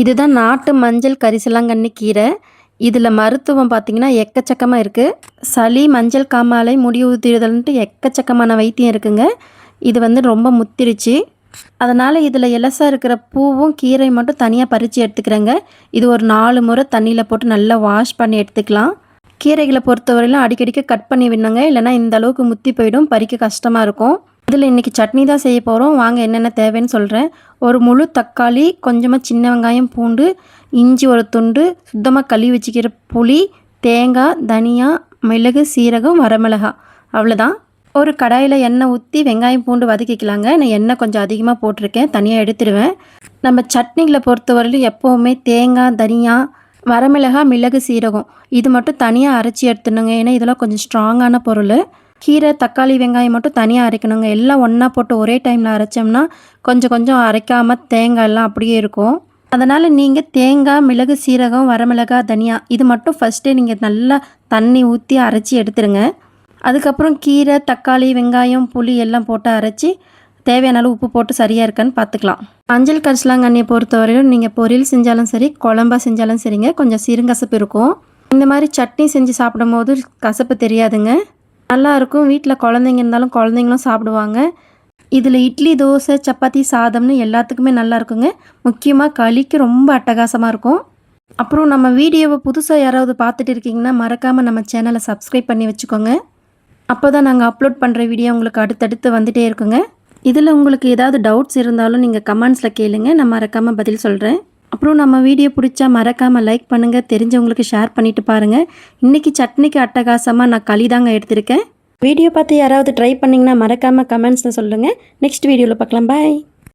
இதுதான் நாட்டு மஞ்சள் கரிசலாங்கண்ணி கீரை. இதில் மருத்துவம் பார்த்திங்கன்னா எக்கச்சக்கமாக இருக்குது சளி மஞ்சள் காமாலை முடி உதிர்தல்ன்ட்டு எக்கச்சக்கமான வைத்தியம் இருக்குங்க. இது வந்து ரொம்ப முத்திருச்சு. அதனால் இதில் இலசாக இருக்கிற பூவும் கீரை மட்டும் தனியாக பறித்து எடுத்துக்கிறேங்க. இது ஒரு நாலு முறை தண்ணியில் போட்டு நல்லா வாஷ் பண்ணி எடுத்துக்கலாம். கீரைகளை பொறுத்தவரையிலும் அடிக்கடிக்கு கட் பண்ணி விடணுங்க. இல்லைனா இந்த அளவுக்கு முத்தி போயிடும். பறிக்க கஷ்டமாக இருக்கும். இதில் இன்றைக்கி சட்னி தான் செய்ய போகிறோம் வாங்க என்னென்ன தேவைன்னு சொல்கிறேன் ஒரு முழு தக்காளி கொஞ்சமாக சின்ன வெங்காயம் பூண்டு இஞ்சி ஒரு துண்டு சுத்தமாக கழுவி வச்சுக்கிற புளி தேங்காய் தனியா மிளகு சீரகம் வரமிளகா. அவ்வளோதான் ஒரு கடாயில் எண்ணெய் ஊற்றி வெங்காயம் பூண்டு வதக்கிக்கலாங்க. நான் எண்ணெய் கொஞ்சம் அதிகமாக போட்டிருக்கேன். தனியாக எடுத்துடுவேன் நம்ம சட்னிகளை பொறுத்தவரையிலும் எப்போவுமே தேங்காய் தனியா வரமிளகா மிளகு சீரகம். இது மட்டும் தனியாக அரைச்சி எடுத்துணுங்க ஏன்னா இதெல்லாம் கொஞ்சம் ஸ்ட்ராங்கான பொருள். கீரை தக்காளி வெங்காயம் மட்டும் தனியாக அரைக்கணுங்க. எல்லாம் ஒன்றா போட்டு ஒரே டைமில் அரைச்சோம்னா கொஞ்சம் கொஞ்சம் அரைக்காமல் தேங்காய் எல்லாம் அப்படியே இருக்கும். அதனால் நீங்கள் தேங்காய் மிளகு சீரகம் வரமிளகா தனியா இது மட்டும் ஃபஸ்ட்டே நீங்கள் நல்லா தண்ணி ஊற்றி அரைச்சி எடுத்துருங்க. அதுக்கப்புறம் கீரை தக்காளி வெங்காயம் புளி எல்லாம் போட்டு அரைச்சி தேவையான அளவு உப்பு போட்டு சரியாக இருக்கான்னு பார்த்துக்கலாம் மஞ்சள் கரிசலாங்கண்ணியை பொறுத்தவரையும் நீங்கள் பொரியல் செஞ்சாலும் சரி குழம்பா செஞ்சாலும் சரிங்க. கொஞ்சம் சிறுங்கசப்பு இருக்கும். இந்த மாதிரி சட்னி செஞ்சு சாப்பிடும் போது கசப்பு தெரியாதுங்க. நல்லாயிருக்கும். வீட்டில் குழந்தைங்க இருந்தாலும் குழந்தைங்களும் சாப்பிடுவாங்க. இதில் இட்லி தோசை சப்பாத்தி சாதம்னு எல்லாத்துக்குமே நல்லா இருக்குங்க முக்கியமாக களிக்கு ரொம்ப அட்டகாசமாக இருக்கும். அப்புறம் நம்ம வீடியோவை புதுசாக யாராவது பார்த்துட்டு இருக்கீங்கன்னா மறக்காமல் நம்ம சேனலை சப்ஸ்கிரைப் பண்ணி வச்சுக்கோங்க. அப்போ தான் நாங்கள் அப்லோட் பண்ணுற வீடியோ உங்களுக்கு அடுத்தடுத்து வந்துகிட்டே இருக்குங்க. இதில் உங்களுக்கு ஏதாவது டவுட்ஸ் இருந்தாலும் நீங்கள் கமெண்ட்ஸில் கேளுங்க. நான் மறக்காமல் பதில் சொல்கிறேன். அப்புறம் நம்ம வீடியோ பிடிச்சா மறக்காமல் லைக் பண்ணுங்கள் தெரிஞ்சவங்களுக்கு ஷேர் பண்ணிவிட்டு பாருங்கள் இன்றைக்கி சட்னிக்கு அட்டகாசமாக நான் களி தாங்க எடுத்திருக்கேன். வீடியோ பார்த்து யாராவது ட்ரை பண்ணிங்கன்னா மறக்காமல் கமெண்ட்ஸில் சொல்லுங்கள் நெக்ஸ்ட் வீடியோவில் பார்க்கலாம். பாய்